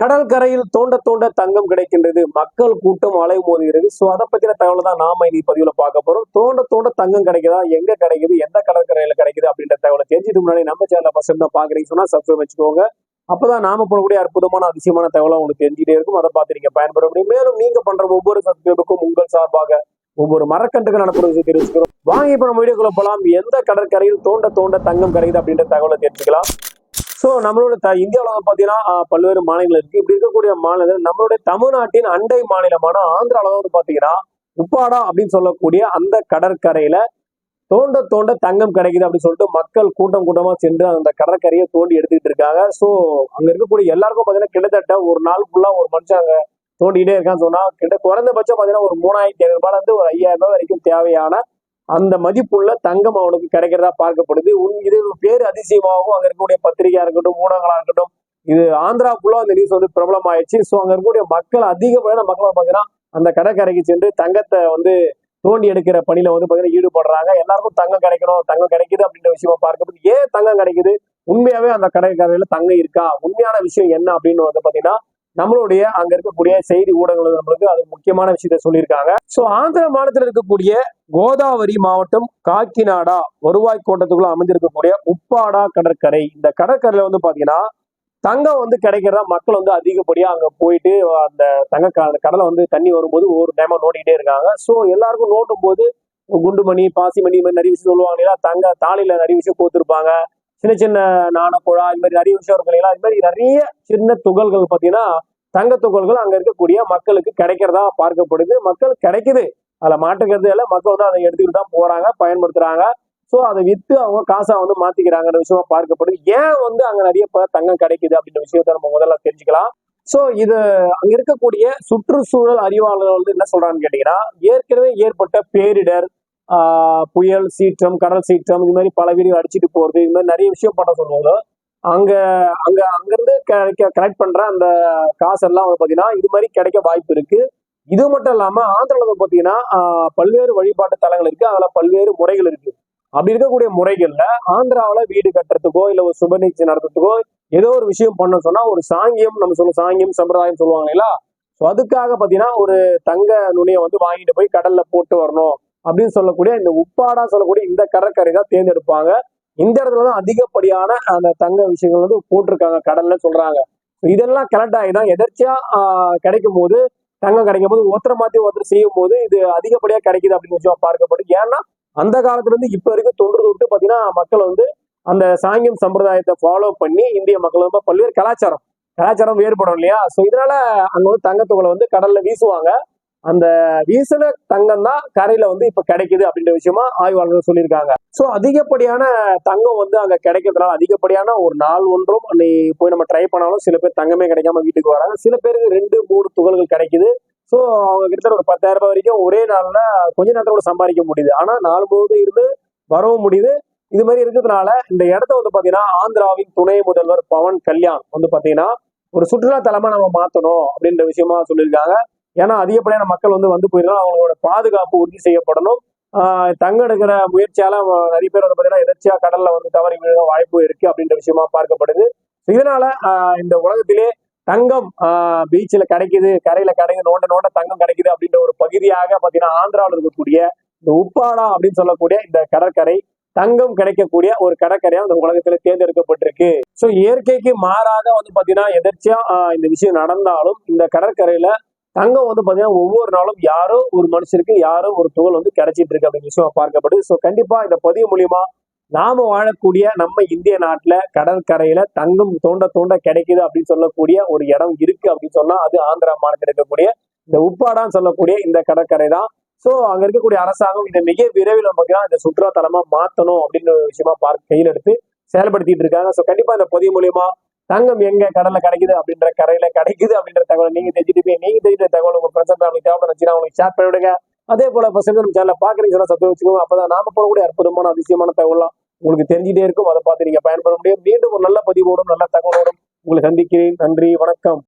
கடல் கரையில் தோண்ட தோண்ட தங்கம் கிடைக்கின்றது. மக்கள் கூட்டம் அலை மோதுகிறது. ஸோ அதை பத்தின தகவலை தான் நாம இனி பதிவுல பார்க்க போறோம். தோண்ட தோண்ட தங்கம் கிடைக்குதா? எங்க கிடைக்குது? எந்த கடற்கரையில கிடைக்குது? அப்படின்ற தகவலை தெரிஞ்சுட்டு முன்னாடி நம்ம சேனல பசங்க தான் பாக்குறீங்க சொன்னா சப்ஸ்கிரைப் வச்சுக்கோங்க. அப்பதான் நாம போடக்கூடிய அற்புதமான அதிசயமான தகவலை உங்களுக்கு தெரிஞ்சுட்டே இருக்கும். அதை பார்த்து நீங்க பயன்பெற முடியும். மேலும் நீங்க பண்ற ஒவ்வொரு சப்ஸ்கிரைபுக்கும் உங்கள் சார்பாக ஒவ்வொரு மரக்கன்றுகள் நடப்புறது தெரிவிச்சுக்கிறோம். வாங்கி இப்ப நம்ம வீடியோக்குள்ள போலாம். எந்த கடற்கரையில் தோண்ட தோண்ட தங்கம் கிடைக்குது அப்படின்ற தகவலை தெரிஞ்சுக்கலாம். ஸோ நம்மளோட த இந்தியாவில் வந்து பார்த்தீங்கன்னா பல்வேறு மாநிலங்கள் இருக்கு. இப்படி இருக்கக்கூடிய மாநிலங்கள் நம்மளுடைய தமிழ்நாட்டின் அண்டை மாநிலமான ஆந்திராவில் வந்து பார்த்தீங்கன்னா உப்பாடா அப்படின்னு சொல்லக்கூடிய அந்த கடற்கரையில தோண்ட தோண்ட தங்கம் கிடைக்குது அப்படின்னு சொல்லிட்டு மக்கள் கூட்டம் கூட்டமா சென்று அந்த கடற்கரையை தோண்டி எடுத்துக்கிட்டு இருக்காங்க. ஸோ அங்க இருக்கக்கூடிய எல்லாருக்கும் பார்த்தீங்கன்னா கிட்டத்தட்ட ஒரு நாள் ஃபுல்லா ஒரு மனுஷன் அங்க தோண்டிக்கிட்டே இருக்கான்னு சொன்னா கிட்ட குறைந்தபட்சம் பார்த்தீங்கன்னா ஒரு மூணாயிரத்தி ஐநூறு இருந்து ஒரு ஐயாயிரம் ரூபாய் வரைக்கும் தேவையான அந்த மதிப்புள்ள தங்கம் அவனுக்கு கிடைக்கிறதா பார்க்கப்படுது. உன் இது பேர் அதிசயமாகவும் அங்க இருக்கக்கூடிய பத்திரிகையா இருக்கட்டும் ஊடகங்களா இருக்கட்டும் இது ஆந்திரா ஃபுல்லா அந்த நியூஸ் வந்து பிரபலம் ஆயிடுச்சு ஸோ அங்க இருக்கக்கூடிய மக்கள் அதிகப்படியான மக்கள் பார்த்தீங்கன்னா அந்த கடற்கரைக்கு சென்று தங்கத்தை வந்து தோண்டி எடுக்கிற பணியில வந்து பாத்தீங்கன்னா ஈடுபடுறாங்க. எல்லாருக்கும் தங்கம் கிடைக்கணும் தங்கம் கிடைக்குது அப்படின்ற விஷயமா பார்க்கப்படுது. ஏன் தங்கம் கிடைக்குது? உண்மையாவே அந்த கடற்கரையில தங்கம் இருக்கா? உண்மையான விஷயம் என்ன அப்படின்னு வந்து பாத்தீங்கன்னா நம்மளுடைய அங்க இருக்கக்கூடிய செய்தி ஊடகங்கள் நம்மளுக்கு அது முக்கியமான விஷயத்த சொல்லியிருக்காங்க. சோ ஆந்திர மாநிலத்தில் இருக்கக்கூடிய கோதாவரி மாவட்டம் காக்கிநாடா வருவாய் கோட்டத்துக்குள்ள அமைந்திருக்கக்கூடிய உப்பாடா கடற்கரை. இந்த கடற்கரையில வந்து பாத்தீங்கன்னா தங்கம் வந்து கிடைக்கிறதா மக்கள் வந்து அதிகப்படியா அங்க போயிட்டு அந்த தங்க கடலை வந்து தண்ணி வரும்போது ஒவ்வொரு டைமா நோண்டிக்கிட்டே இருக்காங்க. சோ எல்லாருக்கும் நோண்டும் போது குண்டுமணி பாசிமணி மாதிரி நிறைய விஷயம் சொல்லுவாங்க இல்லையா? தங்க தாலியில நிறைய விஷயம் கோத்துருப்பாங்க சின்ன சின்ன நாணக்குழா இது மாதிரி நிறைய விஷயம் இருக்கும் இல்லைங்களா? இது மாதிரி நிறைய சின்ன துகள்கள் பார்த்தீங்கன்னா தங்க துகள்கள் அங்கே இருக்கக்கூடிய மக்களுக்கு கிடைக்கிறதா பார்க்கப்படுது. மக்கள் கிடைக்குது. அதில் மாட்டுக்கிறது இல்லை. மக்கள் வந்து அதை எடுத்துக்கிட்டு தான் போகிறாங்க பயன்படுத்துகிறாங்க ஸோ அதை விற்று அவங்க காசாக வந்து மாற்றிக்கிறாங்கிற விஷயமா பார்க்கப்படுது. ஏன் வந்து அங்கே நிறைய தங்கம் கிடைக்குது அப்படின்ற விஷயத்த நம்ம முதல்ல தெரிஞ்சுக்கலாம். ஸோ இது அங்கே இருக்கக்கூடிய சுற்றுச்சூழல் அறிவாளர்கள் வந்து என்ன சொல்கிறான்னு கேட்டிங்கன்னா ஏற்கனவே ஏற்பட்ட பேரிடர் புயல் சீற்றம் கடல் சீற்றம் இது மாதிரி பல வீடுகள் அடிச்சிட்டு போறது இது மாதிரி நிறைய விஷயம் பண்ண சொல்லுவாங்க. அங்க அங்க அங்கிருந்து கலெக்ட் பண்ற அந்த காசெல்லாம் வந்து பாத்தீங்கன்னா இது மாதிரி கிடைக்க வாய்ப்பு இருக்கு. இது மட்டும் இல்லாம ஆந்திரால வந்து பாத்தீங்கன்னா பல்வேறு வழிபாட்டு தலங்கள் இருக்கு. அதுல பல்வேறு முறைகள் இருக்கு. அப்படி இருக்கக்கூடிய முறைகள்ல ஆந்திராவில் வீடு கட்டுறதுக்கோ இல்ல ஒரு சுப நிகழ்ச்சி நடத்துறதுக்கோ ஏதோ ஒரு விஷயம் பண்ண சொன்னா ஒரு சாங்கியம் நம்ம சொல்லுவோம் சாங்கியம் சம்பிரதாயம் சொல்லுவாங்க இல்லையா? ஸோ அதுக்காக பாத்தீங்கன்னா ஒரு தங்க நுனியை வந்து வாங்கிட்டு போய் கடல்ல போட்டு வரணும். அப்படின்னு சொல்லக்கூடிய இந்த உப்பாடா சொல்லக்கூடிய இந்த கடற்கரை தான் தேர்ந்தெடுப்பாங்க. இந்த இடத்துல தான் அதிகப்படியான அந்த தங்க விஷயங்கள் வந்து போட்டிருக்காங்க கடல்ல சொல்றாங்க. இதெல்லாம் கலெக்ட் ஆகி எதர்ச்சியா கிடைக்கும் போது தங்கம் கிடைக்கும் போது ஒருத்தரை மாத்தி ஒருத்தர் செய்யும் போது இது அதிகப்படியா கிடைக்குது அப்படின்னு விஷயம் பார்க்கப்படும். ஏன்னா அந்த காலத்துல இருந்து இப்ப வரைக்கும் தொன்று தொட்டு பாத்தீங்கன்னா மக்கள் வந்து அந்த சாங்கியம் சம்பிரதாயத்தை ஃபாலோ பண்ணி இந்திய மக்கள் வந்து பல்வேறு கலாச்சாரம் கலாச்சாரம் வேறுபடும் இல்லையா? ஸோ இதனால அங்க வந்து தங்கத்துகளை வந்து கடல்ல வீசுவாங்க. அந்த வீசின தங்கம் தான் கரையில வந்து இப்ப கிடைக்குது அப்படின்ற விஷயமா ஆய்வாளர்கள் சொல்லியிருக்காங்க. ஸோ அதிகப்படியான தங்கம் வந்து அங்க கிடைக்கிறதுனால அதிகப்படியான ஒரு நாள் ஒன்றும் அன்னைக்கு போய் நம்ம ட்ரை பண்ணாலும் சில பேர் தங்கமே கிடைக்காம வீட்டுக்கு வராங்க. சில பேருக்கு ரெண்டு மூணு துகள்கள் கிடைக்குது. ஸோ அவங்க கிட்டத்தட்ட ஒரு பத்தாயிரம் ரூபாய் வரைக்கும் ஒரே நாள்ல கொஞ்ச நேரத்தோட சம்பாதிக்க முடியுது. ஆனா நாலு முழுவதும் இருந்து வரவும் முடியுது. இது மாதிரி இருக்கிறதுனால இந்த இடத்த வந்து பாத்தீங்கன்னா ஆந்திராவின் துணை முதல்வர் பவன் கல்யாண் வந்து பாத்தீங்கன்னா ஒரு சுற்றுலா தலமா நம்ம மாத்தணும் அப்படின்ற விஷயமா சொல்லியிருக்காங்க. ஏன்னா அதிகப்படியான மக்கள் வந்து வந்து போயிருந்தா அவங்களோட பாதுகாப்பு உறுதி செய்யப்படணும். தங்க எடுக்கிற முயற்சியால நிறைய பேர் வந்து பாத்தீங்கன்னா எதாச்சியா கடல்ல வந்து தவறி விழுக வாய்ப்பு இருக்கு அப்படின்ற விஷயமா பார்க்கப்படுது. இதனால இந்த உலகத்திலே தங்கம் பீச்சில் கிடைக்குது கரையில கிடைக்குது நோண்ட நோண்ட தங்கம் கிடைக்குது அப்படின்ற ஒரு பகுதியாக பாத்தீங்கன்னா ஆந்திராவில் இருக்கக்கூடிய இந்த உப்பாடா அப்படின்னு சொல்லக்கூடிய இந்த கடற்கரை தங்கம் கிடைக்கக்கூடிய ஒரு கடற்கரையா இந்த உலகத்துல தேர்ந்தெடுக்கப்பட்டிருக்கு. சோ இயற்கைக்கு மாறாக வந்து பாத்தீங்கன்னா எதர்ச்சியா இந்த விஷயம் நடந்தாலும் இந்த கடற்கரையில தங்கம் வந்து பாத்தீங்கன்னா ஒவ்வொரு நாளும் யாரோ ஒரு மனுஷருக்கு யாரோ ஒரு துகள் வந்து கிடைச்சிட்டு இருக்கு அப்படிங்கிற விஷயம் பார்க்கப்படுது. சோ கண்டிப்பா இந்த பதிவு மூலியமா நாம வாழக்கூடிய நம்ம இந்திய நாட்டுல கடற்கரையில தங்கம் தோண்ட தோண்ட கிடைக்குது அப்படின்னு சொல்லக்கூடிய ஒரு இடம் இருக்கு அப்படின்னு சொன்னா அது ஆந்திரா மாநிலத்தில் இருக்கக்கூடிய இந்த உப்பாடான்னு சொல்லக்கூடிய இந்த கடற்கரை தான். சோ அங்க இருக்கக்கூடிய அரசாங்கம் இதை மிக விரைவில் பார்த்தீங்கன்னா இந்த சுற்றுலாத்தலமா மாத்தணும் அப்படின்னு ஒரு விஷயமா பார்க்க கையில் எடுத்து செயல்படுத்திட்டு இருக்காங்க. சோ கண்டிப்பா இந்த பதிவு மூலியமா தங்கம் எங்க கடல்ல கிடைக்குது அப்படின்ற கரையில கிடைக்குது அப்படின்ற தகவல் நீங்க தெரிஞ்சுட்டு போய் நீங்க தெரிஞ்ச தகவல் உங்க ஃப்ரெண்ட்ஸ் உங்களுக்கு தேவைப்படுச்சுன்னா உங்களுக்கு ஷேர் பண்ணிவிடுங்க. அதே போல பசங்க நம்ம சேனல பாக்குறீங்க சத்து வச்சுக்கோங்க. அப்பதான் நாம போடக்கூடிய அற்புதமான அதிசயமான தகவலாம் உங்களுக்கு தெரிஞ்சுட்டே இருக்கும். அதை பார்த்து நீங்க பயன்பட முடியும். மீண்டும் ஒரு நல்ல பதிவோடும் நல்ல தகவலோடும் உங்களை சந்திக்கிறேன். நன்றி வணக்கம்.